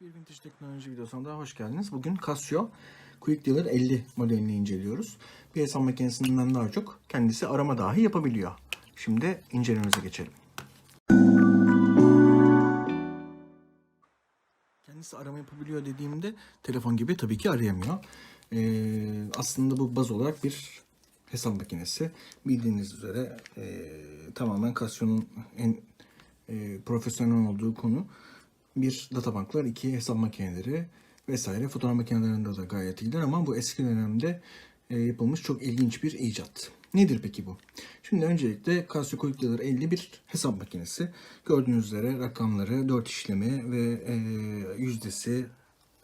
Bir vintage teknoloji videosuna daha hoş geldiniz. Bugün Casio Quick Dealer 50 modelini inceliyoruz. Bir hesap makinesinden daha çok kendisi arama dahi yapabiliyor. Şimdi incelememize geçelim. Kendisi arama yapabiliyor dediğimde telefon gibi tabii ki arayamıyor. Ee, aslında bu baz olarak bir hesap makinesi. Bildiğiniz üzere e, tamamen Casio'nun en e, profesyonel olduğu konu bir databanklar, iki hesap makineleri vesaire. Fotoğraf makinelerinde de gayet iyiler ama bu eski dönemde e, yapılmış çok ilginç bir icat. Nedir peki bu? Şimdi öncelikle Casio Dealer 50 bir hesap makinesi. Gördüğünüz üzere rakamları, 4 işlemi ve e, yüzdesi,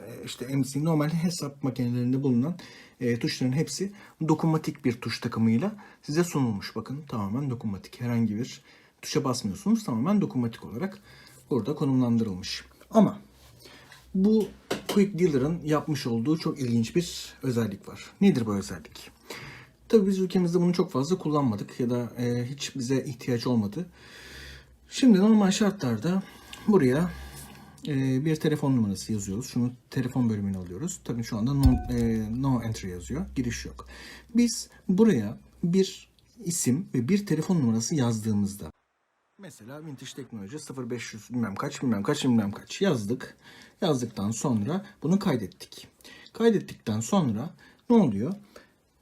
e, işte MC normal hesap makinelerinde bulunan e, tuşların hepsi dokunmatik bir tuş takımıyla size sunulmuş. Bakın tamamen dokunmatik. Herhangi bir tuşa basmıyorsunuz. Tamamen dokunmatik olarak burada konumlandırılmış. Ama bu Quick Dealer'ın yapmış olduğu çok ilginç bir özellik var. Nedir bu özellik? Tabii biz ülkemizde bunu çok fazla kullanmadık ya da e, hiç bize ihtiyaç olmadı. Şimdi normal şartlarda buraya e, bir telefon numarası yazıyoruz. Şunu telefon bölümünü alıyoruz. Tabii şu anda no, e, no entry yazıyor. Giriş yok. Biz buraya bir isim ve bir telefon numarası yazdığımızda Mesela Vintage Teknoloji 0500 bilmem kaç bilmem kaç bilmem kaç yazdık. Yazdıktan sonra bunu kaydettik. Kaydettikten sonra ne oluyor?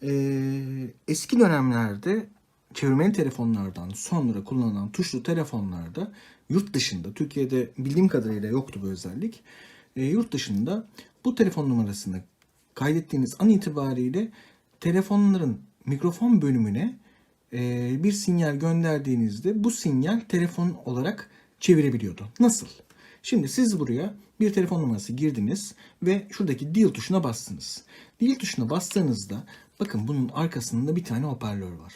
Ee, eski dönemlerde çevirmeli telefonlardan sonra kullanılan tuşlu telefonlarda yurt dışında, Türkiye'de bildiğim kadarıyla yoktu bu özellik. Ee, yurt dışında bu telefon numarasını kaydettiğiniz an itibariyle telefonların mikrofon bölümüne e, bir sinyal gönderdiğinizde bu sinyal telefon olarak çevirebiliyordu. Nasıl? Şimdi siz buraya bir telefon numarası girdiniz ve şuradaki deal tuşuna bastınız. Deal tuşuna bastığınızda bakın bunun arkasında bir tane hoparlör var.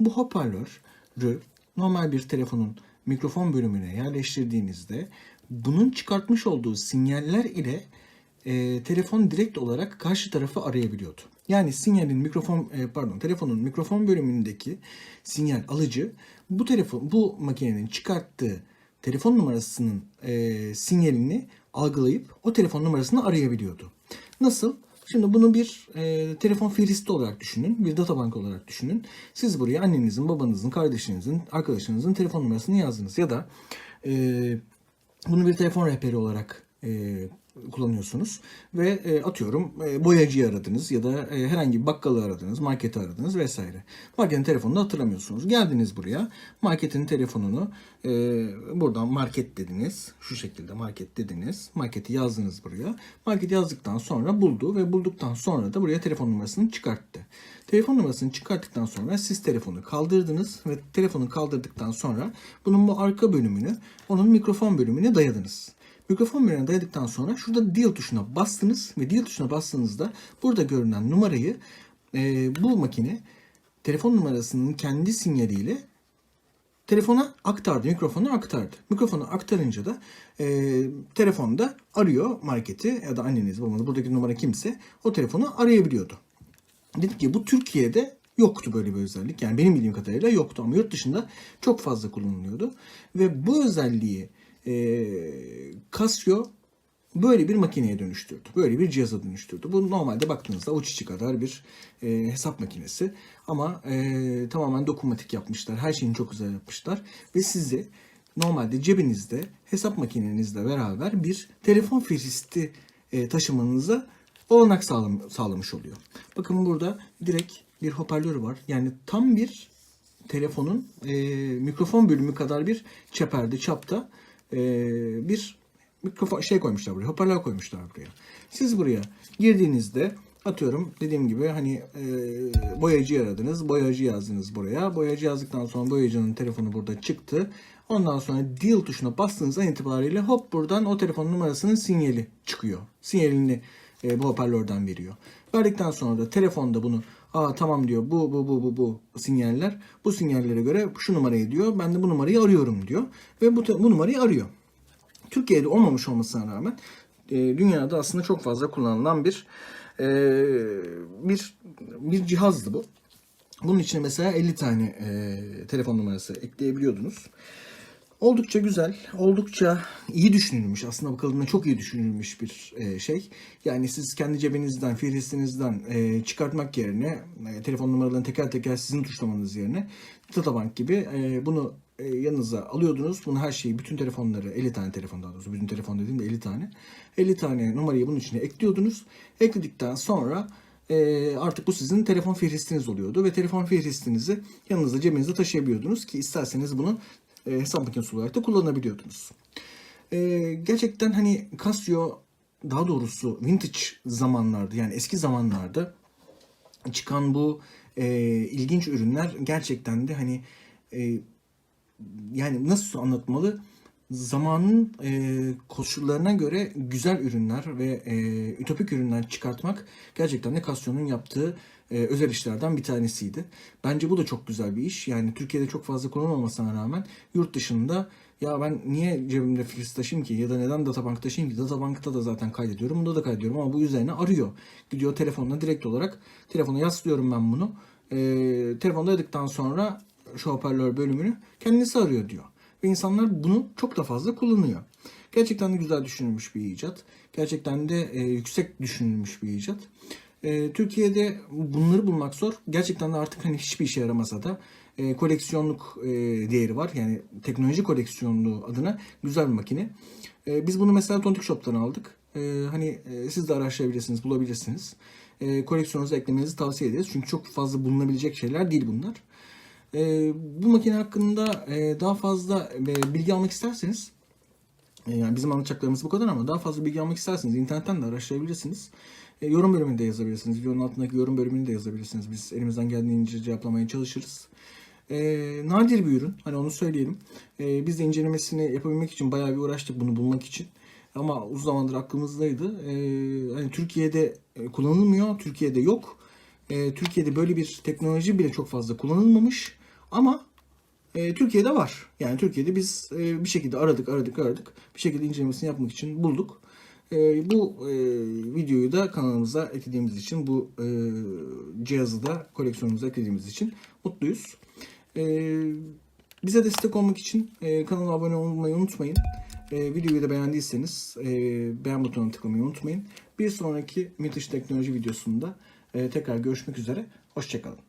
Bu hoparlörü normal bir telefonun mikrofon bölümüne yerleştirdiğinizde bunun çıkartmış olduğu sinyaller ile e, telefon direkt olarak karşı tarafı arayabiliyordu. Yani sinyalin mikrofon e, pardon telefonun mikrofon bölümündeki sinyal alıcı bu telefon bu makinenin çıkarttığı telefon numarasının e, sinyalini algılayıp o telefon numarasını arayabiliyordu. Nasıl? Şimdi bunu bir e, telefon fihristi olarak düşünün, bir databank olarak düşünün. Siz buraya annenizin, babanızın, kardeşinizin, arkadaşınızın telefon numarasını yazdınız ya da e, bunu bir telefon rehberi olarak e, kullanıyorsunuz ve e, atıyorum e, boyacıyı aradınız ya da e, herhangi bir bakkalı aradınız, marketi aradınız vesaire. Marketin telefonunu hatırlamıyorsunuz. Geldiniz buraya, marketin telefonunu e, buradan market dediniz. Şu şekilde market dediniz. Marketi yazdınız buraya. Marketi yazdıktan sonra buldu ve bulduktan sonra da buraya telefon numarasını çıkarttı. Telefon numarasını çıkarttıktan sonra siz telefonu kaldırdınız ve telefonu kaldırdıktan sonra bunun bu arka bölümünü onun mikrofon bölümüne dayadınız. Mikrofon bölümüne dayadıktan sonra şurada deal tuşuna bastınız ve deal tuşuna bastığınızda burada görünen numarayı e, bu makine telefon numarasının kendi sinyaliyle telefona aktardı, mikrofona aktardı. Mikrofona aktarınca da e, telefonda arıyor marketi ya da anneniz, babanız, buradaki numara kimse o telefonu arayabiliyordu. Dedik ki bu Türkiye'de yoktu böyle bir özellik. Yani benim bildiğim kadarıyla yoktu ama yurt dışında çok fazla kullanılıyordu. Ve bu özelliği e, Casio böyle bir makineye dönüştürdü. Böyle bir cihaza dönüştürdü. Bu normalde baktığınızda uç içi kadar bir e, hesap makinesi. Ama e, tamamen dokunmatik yapmışlar. Her şeyini çok güzel yapmışlar. Ve sizi normalde cebinizde hesap makinenizle beraber bir telefon fihristi e, taşımanıza olanak sağlam, sağlamış oluyor. Bakın burada direkt bir hoparlör var. Yani tam bir telefonun e, mikrofon bölümü kadar bir çeperde, çapta e, bir mikrofon şey koymuşlar buraya, hoparlör koymuşlar buraya. Siz buraya girdiğinizde atıyorum dediğim gibi hani e, boyacı aradınız, boyacı yazdınız buraya. Boyacı yazdıktan sonra boyacının telefonu burada çıktı. Ondan sonra deal tuşuna bastığınızdan itibariyle hop buradan o telefon numarasının sinyali çıkıyor. Sinyalini e, bu hoparlörden veriyor. Verdikten sonra da telefonda bunu Aa tamam diyor bu bu bu bu bu sinyaller. Bu sinyallere göre şu numarayı diyor. Ben de bu numarayı arıyorum diyor. Ve bu, bu numarayı arıyor. Türkiye'de olmamış olmasına rağmen e, dünyada aslında çok fazla kullanılan bir e, bir bir cihazdı bu. Bunun içine mesela 50 tane e, telefon numarası ekleyebiliyordunuz. Oldukça güzel, oldukça iyi düşünülmüş. Aslında bakıldığında çok iyi düşünülmüş bir e, şey. Yani siz kendi cebinizden, fihristinizden e, çıkartmak yerine, e, telefon numaralarını teker teker sizin tuşlamanız yerine Databank gibi bunu yanınıza alıyordunuz. Bunu her şeyi, bütün telefonları, 50 tane telefon daha doğrusu, bütün telefon dediğim de 50 tane. 50 tane numarayı bunun içine ekliyordunuz. Ekledikten sonra e, artık bu sizin telefon fihristiniz oluyordu ve telefon fihristinizi yanınızda cebinizde taşıyabiliyordunuz ki isterseniz bunu e, hesap makinesi olarak da kullanabiliyordunuz. E, gerçekten hani Casio daha doğrusu vintage zamanlarda yani eski zamanlarda çıkan bu e, ilginç ürünler gerçekten de hani e, yani nasıl anlatmalı zamanın e, koşullarına göre güzel ürünler ve e, ütopik ürünler çıkartmak gerçekten de Casio'nun yaptığı e, özel işlerden bir tanesiydi. Bence bu da çok güzel bir iş. Yani Türkiye'de çok fazla kullanılmamasına rağmen yurt dışında ya ben niye cebimde fils taşıyayım ki ya da neden databank taşıyayım ki? Databankta da zaten kaydediyorum. Bunda da kaydediyorum ama bu üzerine arıyor. Gidiyor telefonla direkt olarak telefona yaslıyorum ben bunu. E, telefonda aradıktan sonra şu hoparlör bölümünü kendisi arıyor diyor. Ve insanlar bunu çok da fazla kullanıyor. Gerçekten de güzel düşünülmüş bir icat. Gerçekten de e, yüksek düşünülmüş bir icat. E, Türkiye'de bunları bulmak zor. Gerçekten de artık hani hiçbir işe yaramasa da e, koleksiyonluk e, değeri var. Yani teknoloji koleksiyonluğu adına güzel bir makine. E, biz bunu mesela Tontik Shop'tan aldık. E, hani e, siz de araştırabilirsiniz, bulabilirsiniz. E, koleksiyonunuza eklemenizi tavsiye ederiz. Çünkü çok fazla bulunabilecek şeyler değil bunlar. E, bu makine hakkında e, daha fazla e, bilgi almak isterseniz e, yani bizim anlatacaklarımız bu kadar ama daha fazla bilgi almak isterseniz internetten de araştırabilirsiniz. E, yorum bölümünde yazabilirsiniz. Videonun altındaki yorum bölümünü de yazabilirsiniz. Biz elimizden geldiğince cevaplamaya çalışırız. E, nadir bir ürün. Hani onu söyleyelim. E, biz de incelemesini yapabilmek için bayağı bir uğraştık bunu bulmak için. Ama uzun zamandır aklımızdaydı. E, hani Türkiye'de e, kullanılmıyor. Türkiye'de yok. E, Türkiye'de böyle bir teknoloji bile çok fazla kullanılmamış. Ama e, Türkiye'de var. Yani Türkiye'de biz e, bir şekilde aradık, aradık, aradık. Bir şekilde incelemesini yapmak için bulduk. E, bu e, videoyu da kanalımıza eklediğimiz için, bu e, cihazı da koleksiyonumuza eklediğimiz için mutluyuz. E, bize destek olmak için e, kanala abone olmayı unutmayın. E, videoyu da beğendiyseniz e, beğen butonuna tıklamayı unutmayın. Bir sonraki Vintage Teknoloji videosunda e, tekrar görüşmek üzere. Hoşçakalın.